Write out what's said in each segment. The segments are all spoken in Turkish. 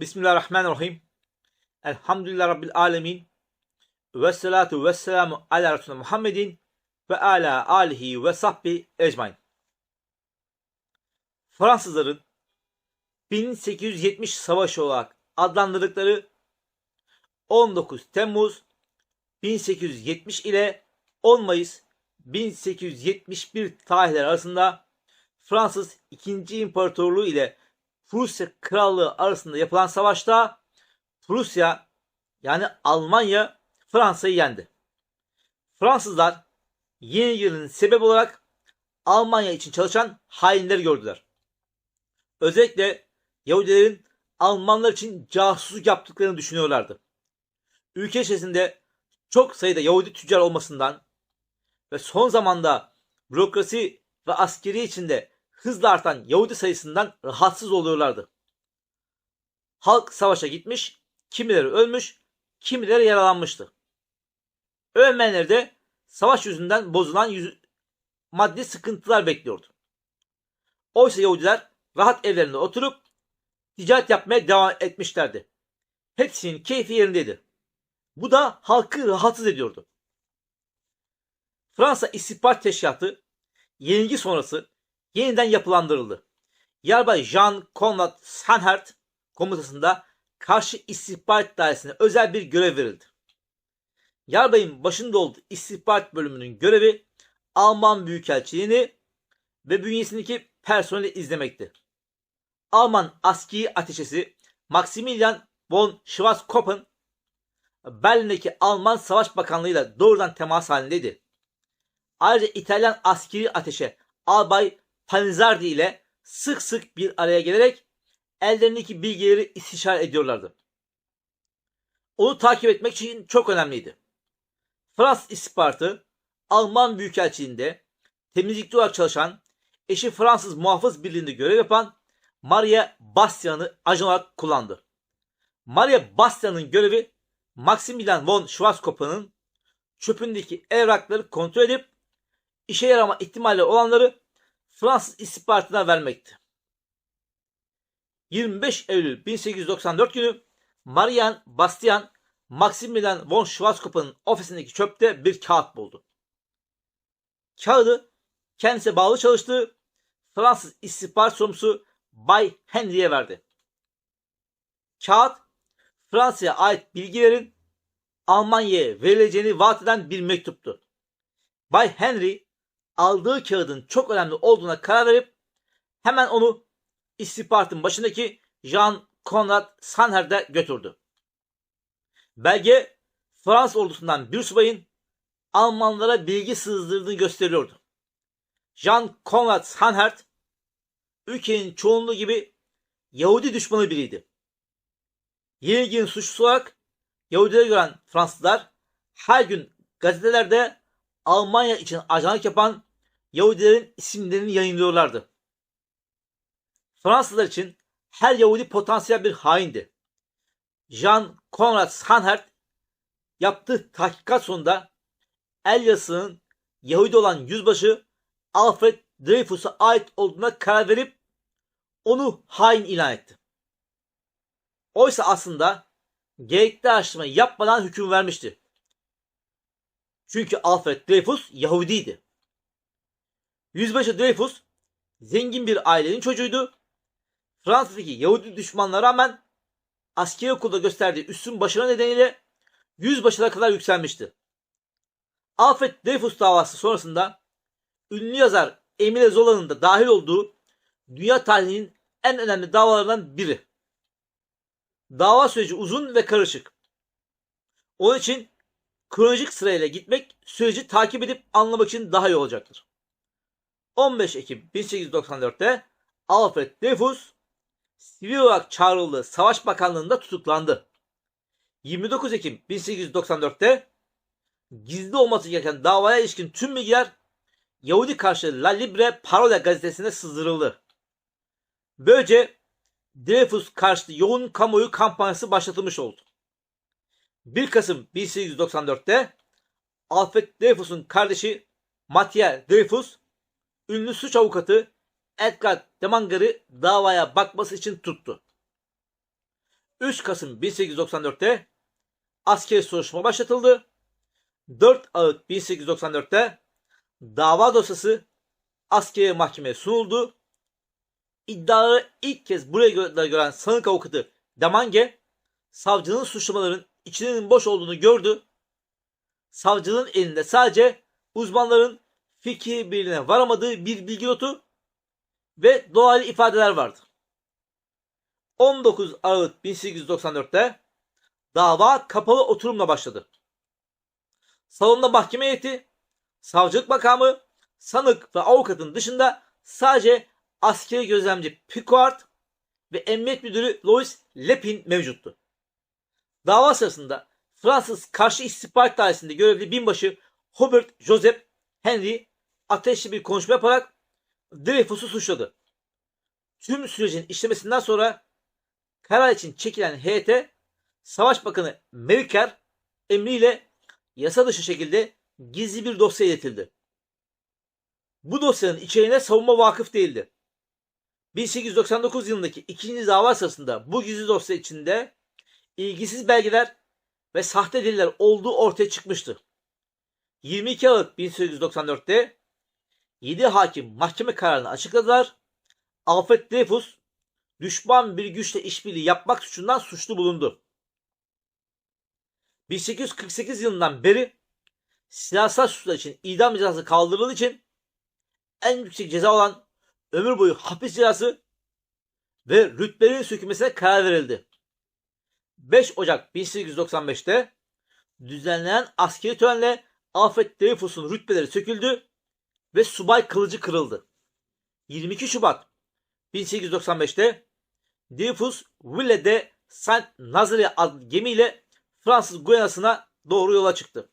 Bismillahirrahmanirrahim. Elhamdülillah Rabbil alemin. Ve salatu ve selamu ala Resulü Muhammedin ve ala alihi ve sahbi ecmain. Fransızların 1870 savaşı olarak adlandırdıkları 19 Temmuz 1870 ile 10 Mayıs 1871 tarihleri arasında Fransız 2. İmparatorluğu ile Prusya Krallığı arasında yapılan savaşta Prusya yani Almanya Fransa'yı yendi. Fransızlar yenilginin sebep olarak Almanya için çalışan hainleri gördüler. Özellikle Yahudilerin Almanlar için casusluk yaptıklarını düşünüyorlardı. Ülke içerisinde çok sayıda Yahudi tüccar olmasından ve son zamanda bürokrasi ve askeri içinde hızla artan Yahudi sayısından rahatsız oluyorlardı. Halk savaşa gitmiş, kimileri ölmüş, kimileri yaralanmıştı. Ölmeyenleri de savaş yüzünden bozulan yüz maddi sıkıntılar bekliyordu. Oysa Yahudiler rahat evlerinde oturup ticaret yapmaya devam etmişlerdi. Hepsinin keyfi yerindeydi. Bu da halkı rahatsız ediyordu. Fransa İstihbarat Teşkilatı yenilgi sonrası yeniden yapılandırıldı. Yarbay Jean Conrad Sanhert komutasında karşı istihbarat dairesine özel bir görev verildi. Yarbay'ın başında olduğu istihbarat bölümünün görevi Alman Büyükelçiliğini ve bünyesindeki personeli izlemekti. Alman askeri ateşesi Maximilian von Schwarzkoppen Berlin'deki Alman Savaş Bakanlığı ile doğrudan temas halindeydi. Ayrıca İtalyan askeri ateşe Albay Panizardi ile sık sık bir araya gelerek ellerindeki bilgileri istişare ediyorlardı. Onu takip etmek için çok önemliydi. Fransız istihbaratı Alman Büyükelçiliğinde temizlikçi olarak çalışan, eşi Fransız Muhafız Birliği'nde görev yapan Maria Bastian'ı ajan olarak kullandı. Maria Bastian'ın görevi Maximilian von Schwarzkopf'un çöpündeki evrakları kontrol edip işe yarama ihtimali olanları Fransız istihbaratına vermekti. 25 Eylül 1894 günü Marian Bastian Maximilian von Schwarzkopf'un ofisindeki çöpte bir kağıt buldu. Kağıdı kendisine bağlı çalıştığı Fransız istihbarat sorumlusu Bay Henry'e verdi. Kağıt Fransa'ya ait bilgilerin Almanya'ya verileceğini vaat eden bir mektuptu. Bay Henry aldığı kağıdın çok önemli olduğuna karar verip hemen onu istihbaratın başındaki Jean Conrad Sanher'de götürdü. Belge Fransız ordusundan bir subayın Almanlara bilgi sızdırdığını gösteriyordu. Jean Conrad Sanhert ülkenin çoğunluğu gibi Yahudi düşmanı biriydi. Yenilginin suçlusu olarak Yahudileri gören Fransızlar her gün gazetelerde Almanya için ajanlık yapan Yahudilerin isimlerini yayınlıyorlardı. Fransızlar için her Yahudi potansiyel bir haindi. Jean Conrad Sanhert yaptığı tahkikat sonunda Elyas'ın Yahudi olan yüzbaşı Alfred Dreyfus'a ait olduğuna karar verip onu hain ilan etti. Oysa aslında gerekli araştırmayı yapmadan hüküm vermişti. Çünkü Alfred Dreyfus Yahudiydi. Yüzbaşı Dreyfus zengin bir ailenin çocuğuydu. Fransa'daki Yahudi düşmanlara rağmen askeri okulda gösterdiği üstün başarı nedeniyle yüzbaşına kadar yükselmişti. Alfred Dreyfus davası sonrasında ünlü yazar Emile Zola'nın da dahil olduğu dünya tarihinin en önemli davalarından biri. Dava süreci uzun ve karışık. Onun için kronolojik sırayla gitmek süreci takip edip anlamak için daha iyi olacaktır. 15 Ekim 1894'te Alfred Dreyfus sivil olarak çağrıldığı Savaş Bakanlığı'nda tutuklandı. 29 Ekim 1894'te gizli olması gereken davaya ilişkin tüm bilgiler Yahudi karşı La Libre Parola gazetesine sızdırıldı. Böylece Dreyfus karşıtı yoğun kamuoyu kampanyası başlatılmış oldu. 1 Kasım 1894'te Alfred Dreyfus'un kardeşi Mathieu Dreyfus ünlü suç avukatı Edgar Demanger'ı davaya bakması için tuttu. 3 Kasım 1894'te askeri soruşturma başlatıldı. 4 Aralık 1894'te dava dosyası askeri mahkemeye sunuldu. İddiaları ilk kez buraya gö- gören sanık avukatı Damange, savcının suçlamaların içinin boş olduğunu gördü. Savcının elinde sadece uzmanların fikir birliğine varamadığı bir bilgi notu ve dolaylı ifadeler vardı. 19 Aralık 1894'te dava kapalı oturumla başladı. Salonda mahkeme heyeti, savcılık makamı, sanık ve avukatın dışında sadece askeri gözlemci Picard ve emniyet müdürü Louis Lepin mevcuttu. Dava sırasında Fransız karşı istihbarat dairesinde görevli binbaşı Hubert Joseph Henry ateşli bir konuşma yaparak Dreyfus'u suçladı. Tüm sürecin işlemesinden sonra karar için çekilen heyete Savaş Bakanı Meriker emriyle yasa dışı şekilde gizli bir dosya iletildi. Bu dosyanın içeriğine savunma vakıf değildi. 1899 yılındaki ikinci dava sırasında bu gizli dosya içinde ilgisiz belgeler ve sahte deliller olduğu ortaya çıkmıştı. 22 Aralık 1894'te 7 hakim mahkeme kararını açıkladılar. Alfred Dreyfus düşman bir güçle işbirliği yapmak suçundan suçlu bulundu. 1848 yılından beri silahsal suçlar için idam cezası kaldırıldığı için en yüksek ceza olan ömür boyu hapis cezası ve rütbelerin sökülmesine karar verildi. 5 Ocak 1895'te düzenlenen askeri törenle Alfred Dreyfus'un rütbeleri söküldü ve subay kılıcı kırıldı. 22 Şubat 1895'te Dreyfus Ville de Saint Nazaire adlı gemiyle Fransız Guyana'sına doğru yola çıktı.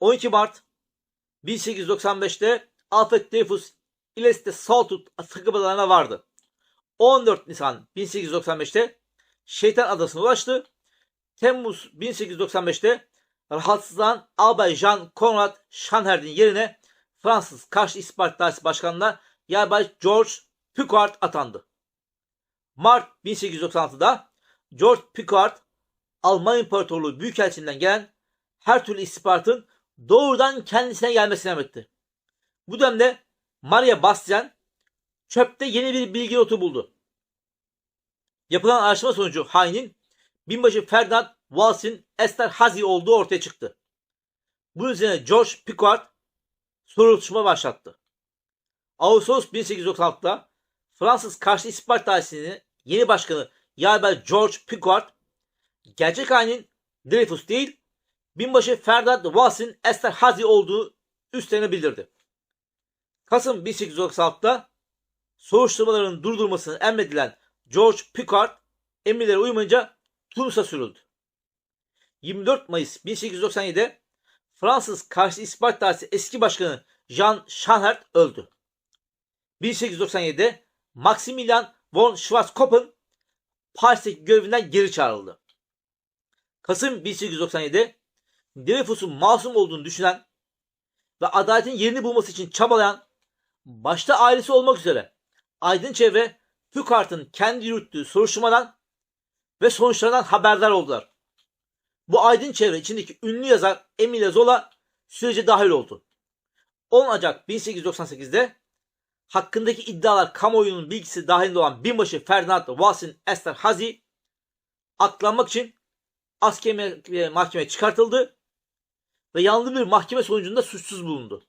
12 Mart 1895'te Alfred Dreyfus İles'te Saltut takım vardı. 14 Nisan 1895'te Şeytan Adası'na ulaştı. Temmuz 1895'te rahatsızlanan Albay Jean Conrad Schanher'in yerine Fransız Karşı İstihbarat Başkanı'na Yarbay George Picard atandı. Mart 1896'da George Picard Alman İmparatorluğu Büyükelçiliğinden gelen her türlü istihbaratın doğrudan kendisine gelmesini emretti. Bu dönemde Maria Bastian çöpte yeni bir bilgi notu buldu. Yapılan araştırma sonucu hainin binbaşı Ferdinand Wals'in Esther Hazi olduğu ortaya çıktı. Bunun üzerine George Picard soruşturma başlattı. Ağustos 1896'da Fransız Karşı İstihbarat Dairesi'nin yeni başkanı Yarbay George Picard gerçek hainin Dreyfus değil binbaşı Ferdinand Wals'in Esther Hazi olduğu üstlerine bildirdi. Kasım 1896'da soruşturmaların durdurulmasını emredilen George Picard emirlere uymayınca Tunus'a sürüldü. 24 Mayıs 1897'de Fransız Karşı İstihbarat Dairesi eski başkanı Jean Schanhert öldü. 1897'de Maximilian von Schwarzkopf'un Paris'teki görevinden geri çağrıldı. Kasım 1897'de Dreyfus'un masum olduğunu düşünen ve adaletin yerini bulması için çabalayan başta ailesi olmak üzere aydın çevre Picard'ın kendi yürüttüğü soruşturmadan ve sonuçlarından haberdar oldular. Bu aydın çevre içindeki ünlü yazar Emile Zola sürece dahil oldu. 10 Ocak 1898'de hakkındaki iddialar kamuoyunun bilgisi dahilinde olan binbaşı Ferdinand Wals'in Esther Hazi aklanmak için askeri mahkemeye çıkartıldı ve yanlı bir mahkeme sonucunda suçsuz bulundu.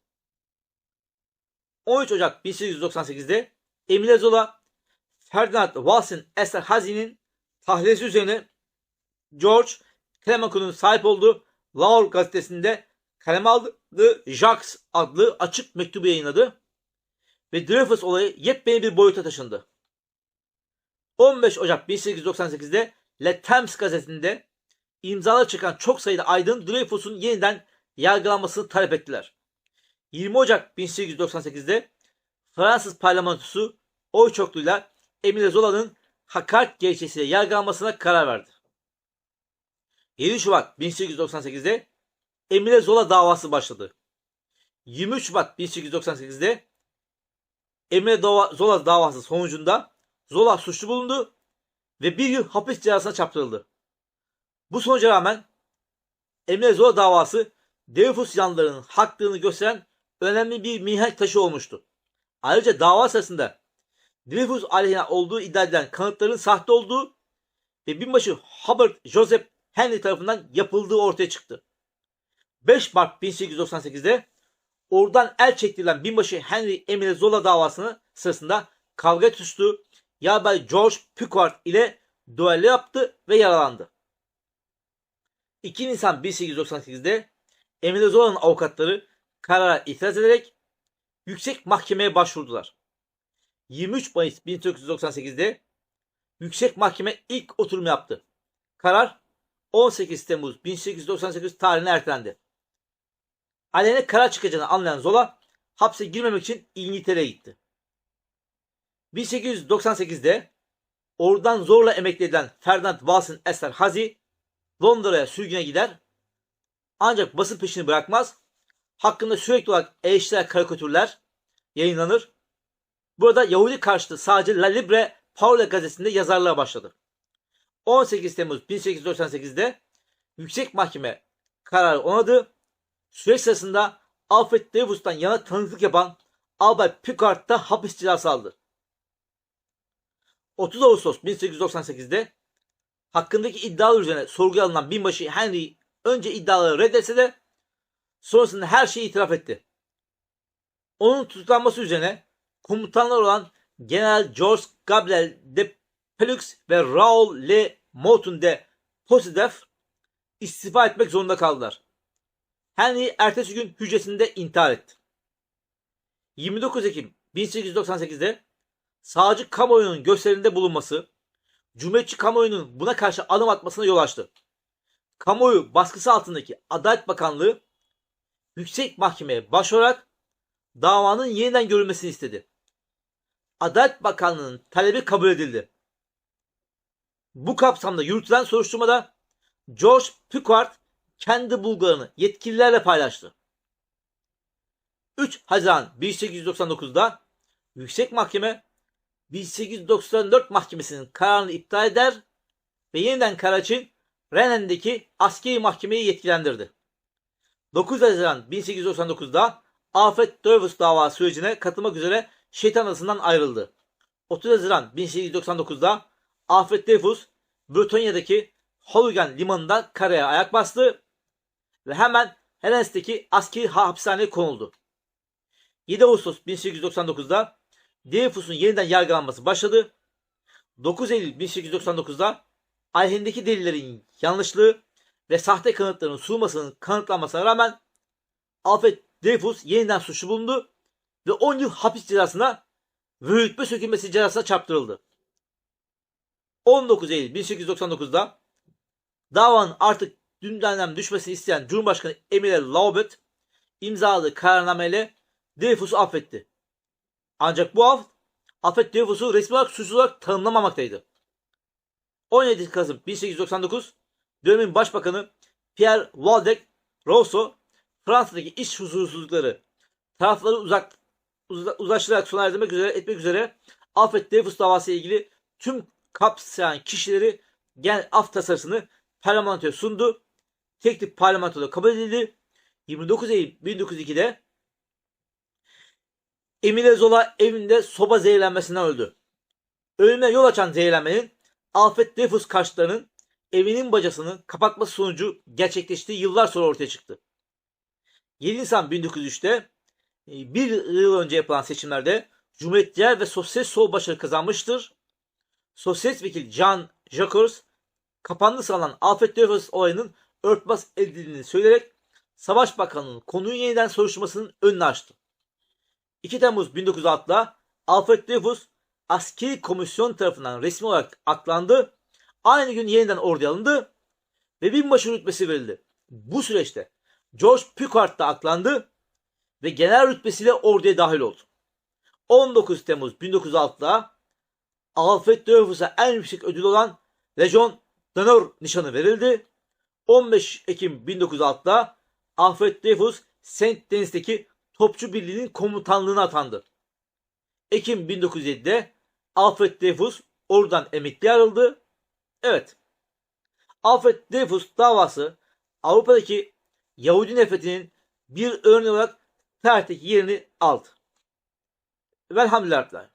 13 Ocak 1898'de Emile Zola Ferdinand Wals'in Esther Hazi'nin tahliyesi üzerine George Clemenceau'nun sahip olduğu Laur gazetesinde kaleme aldığı Jacques adlı açık mektubu yayınladı ve Dreyfus olayı yepyeni bir boyuta taşındı. 15 Ocak 1898'de Le Temps gazetesinde imzalar çıkan çok sayıda aydın Dreyfus'un yeniden yargılanmasını talep ettiler. 20 Ocak 1898'de Fransız parlamentosu oy çokluğuyla Emile Zola'nın hakaret gerekçesiyle yargılanmasına karar verdi. 7 Şubat 1898'de Emile Zola davası başladı. 23 Şubat 1898'de Emile Zola davası sonucunda Zola suçlu bulundu ve bir yıl hapis cezasına çarptırıldı. Bu sonuca rağmen Emre Zola davası Dreyfus yanlarının haklılığını gösteren önemli bir mihenk taşı olmuştu. Ayrıca dava sırasında Dreyfus aleyhine olduğu iddia edilen kanıtların sahte olduğu ve binbaşı Hubert Joseph Henry tarafından yapıldığı ortaya çıktı. 5 Mart 1898'de oradan el çektirilen binbaşı Henry Emile Zola davasını sırasında kavga tutuştu. Yarbay George Pickard ile duello yaptı ve yaralandı. 2 Nisan 1898'de Emile Zola'nın avukatları karara itiraz ederek yüksek mahkemeye başvurdular. 23 Mayıs 1998'de yüksek mahkeme ilk oturum yaptı. Karar 18 Temmuz 1898 tarihine ertelendi. Aleyhine karar çıkacağını anlayan Zola hapse girmemek için İngiltere'ye gitti. 1898'de oradan zorla emekli edilen Ferdinand Wals'ın Esterhazy Londra'ya sürgüne gider ancak basın peşini bırakmaz. Hakkında sürekli olarak eleştirel karikatürler yayınlanır. Burada Yahudi karşıtı sadece La Libre Paula gazetesinde yazarlığa başladı. 18 Temmuz 1898'de Yüksek Mahkeme kararı onadı. Süreç sırasında Alfred Dreyfus'tan yana tanıklık yapan Albert Pickard da hapis cezası aldı. 30 Ağustos 1898'de hakkındaki iddialar üzerine sorguya alınan binbaşı Henry önce iddiaları reddetse de sonrasında her şeyi itiraf etti. Onun tutuklanması üzerine komutanlar olan General George Gabriel de Pelux ve Raoul Le Moulton de Posidef istifa etmek zorunda kaldılar. Henry ertesi gün hücresinde intihar etti. 29 Ekim 1898'de sağcı kamuoyunun gösterinde bulunması, Cumhuriyetçi kamuoyunun buna karşı adım atmasına yol açtı. Kamuoyu baskısı altındaki Adalet Bakanlığı yüksek mahkemeye başvurarak davanın yeniden görülmesini istedi. Adalet Bakanlığı'nın talebi kabul edildi. Bu kapsamda yürütülen soruşturmada George Pickard kendi bulgularını yetkililerle paylaştı. 3 Haziran 1899'da Yüksek Mahkeme 1894 Mahkemesi'nin kararını iptal eder ve yeniden karar için Rennes'deki askeri mahkemeyi yetkilendirdi. 9 Haziran 1899'da Alfred Dreyfus dava sürecine katılmak üzere şeytan adasından ayrıldı. 30 Haziran 1899'da Alfred Dreyfus Britanya'daki Hooligan limanında karaya ayak bastı ve hemen Helens'teki askeri hapishaneye konuldu. 7 Ağustos 1899'da Dreyfus'un yeniden yargılanması başladı. 9 Eylül 1899'da aleyhindeki delillerin yanlışlığı ve sahte kanıtların sunulmasının kanıtlanmasına rağmen Alfred Dreyfus yeniden suçlu bulundu ve 10 yıl hapis cezasına ve rütbe sökülmesi cezasına çarptırıldı. 19 Eylül 1899'da davanın artık gündemden düşmesini isteyen Cumhurbaşkanı Emile Laubet imzaladığı kararnameyle Dreyfus'u affetti. Ancak bu af Alfred Dreyfus'u resmi olarak suçlu olarak tanımlamamaktaydı. 17 Kasım 1899 dönemin başbakanı Pierre Waldeck Rousseau Fransa'daki iş huzursuzlukları tarafları uzak uz- uzlaştırarak sona erdirmek üzere etmek üzere Alfred Dreyfus davası ile ilgili tüm kapsayan kişileri genel af tasarısını parlamentoya sundu. Teklif parlamentoda kabul edildi. 29 Eylül 1902'de Emile Zola evinde soba zehirlenmesinden öldü. Ölüme yol açan zehirlenmenin Alfred Dreyfus karşıtlarının evinin bacasını kapatması sonucu gerçekleştiği yıllar sonra ortaya çıktı. 7 Nisan 1903'te e, bir yıl önce yapılan seçimlerde Cumhuriyetçiler ve Sosyalist Sol başarı kazanmıştır. Sosyalist vekil Jean Jacques kapandı sanılan Alfred Dreyfus olayının örtbas edildiğini söyleyerek Savaş Bakanlığı'nın konuyu yeniden soruşturmasının önünü açtı. 2 Temmuz 1906'da Alfred Dreyfus askeri komisyon tarafından resmi olarak aklandı. Aynı gün yeniden orduya alındı ve binbaşı rütbesi verildi. Bu süreçte George Pickard da aklandı ve genel rütbesiyle orduya dahil oldu. 19 Temmuz 1906'da Alfred Dreyfus'a en yüksek ödül olan Legion d'Honneur nişanı verildi. 15 Ekim 1906'da Alfred Dreyfus Saint Denis'teki Topçu Birliği'nin komutanlığına atandı. Ekim 1907'de Alfred Dreyfus oradan emekli ayrıldı. Evet. Alfred Dreyfus davası Avrupa'daki Yahudi nefretinin bir örneği olarak tarihteki yerini aldı. Velhamdülillah.